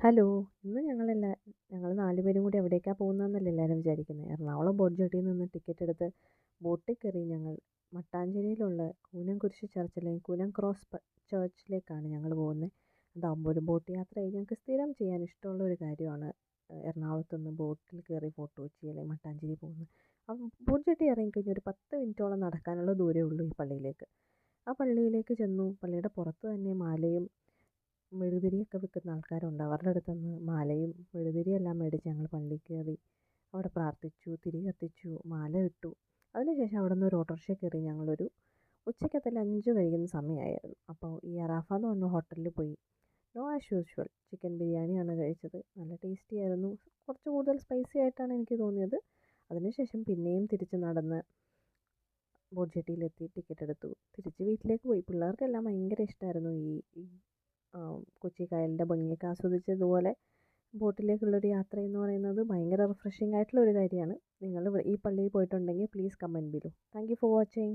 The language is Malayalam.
ഹലോ ഇന്ന് ഞങ്ങളെല്ലാ ഞങ്ങൾ നാലുപേരും കൂടി എവിടേക്കാണ് പോകുന്നതെന്നല്ല എല്ലാവരും വിചാരിക്കുന്നത് എറണാകുളം ബോട്ട് ജെട്ടിയിൽ നിന്ന് ടിക്കറ്റ് എടുത്ത് ബോട്ടിൽ കയറി ഞങ്ങൾ മട്ടാഞ്ചേരിയിലുള്ള കൂനംകുരിശ് അല്ലെങ്കിൽ കൂനം ക്രോസ് ചർച്ചിലേക്കാണ് ഞങ്ങൾ പോകുന്നത് അതാകുമ്പോൾ ഒരു ബോട്ട് യാത്ര ഞങ്ങൾക്ക് സ്ഥിരം ചെയ്യാൻ ഇഷ്ടമുള്ള ഒരു കാര്യമാണ് എറണാകുളത്ത് നിന്ന് ബോട്ടിൽ കയറി ഫോട്ടോ കൊച്ചി അല്ലെങ്കിൽ മട്ടാഞ്ചേരി പോകുന്നത് ബോട്ട് ജെട്ടി ഇറങ്ങിക്കഴിഞ്ഞാൽ ഒരു പത്ത് മിനിറ്റോളം നടക്കാനുള്ള ദൂരമേ ഉള്ളൂ ഈ പള്ളിയിലേക്ക്. ആ പള്ളിയിലേക്ക് ചെന്നു. പള്ളിയുടെ പുറത്ത് തന്നെ മാലയും മെഴുകുതിരിയൊക്കെ വിൽക്കുന്ന ആൾക്കാരുണ്ട്. അവരുടെ അടുത്ത് നിന്ന് മാലയും മെഴുകുതിരിയും എല്ലാം മേടിച്ച് ഞങ്ങൾ പള്ളിയിൽ കയറി അവിടെ പ്രാർത്ഥിച്ചു തിരി കത്തിച്ചു മാല ഇട്ടു. അതിനുശേഷം അവിടെ നിന്ന് ഒരു ഓട്ടോറിക്ഷ കയറി ഞങ്ങളൊരു ഉച്ചക്കത്തെ ലഞ്ച് കഴിക്കുന്ന സമയമായിരുന്നു. അപ്പോൾ ഈ അറാഫ എന്ന് പറഞ്ഞ ഹോട്ടലിൽ പോയി. നോ ആസ് യൂഷ്വൽ ചിക്കൻ ബിരിയാണിയാണ് കഴിച്ചത്. നല്ല ടേസ്റ്റി ആയിരുന്നു. കുറച്ച് കൂടുതൽ സ്പൈസി ആയിട്ടാണ് എനിക്ക് തോന്നിയത്. അതിനുശേഷം പിന്നെയും തിരിച്ച് നടന്ന് ബോട്ട് ജെട്ടിയിലെത്തി ടിക്കറ്റ് എടുത്തു. തിരിച്ച് വീട്ടിലേക്ക് പോയി. പിള്ളേർക്കെല്ലാം ഭയങ്കര ഇഷ്ടമായിരുന്നു ഈ കൊച്ചി കായലിന്റെ ഭംഗിയൊക്കെ ആസ്വദിച്ചതുപോലെ ബോട്ടിലേക്കുള്ളൊരു യാത്ര എന്ന് പറയുന്നത് ഭയങ്കര റിഫ്രഷിംഗ് ആയിട്ടുള്ള ഒരു കാര്യമാണ്. നിങ്ങൾ ഈ പള്ളിയിൽ പോയിട്ടുണ്ടെങ്കിൽ please comment below thank you for watching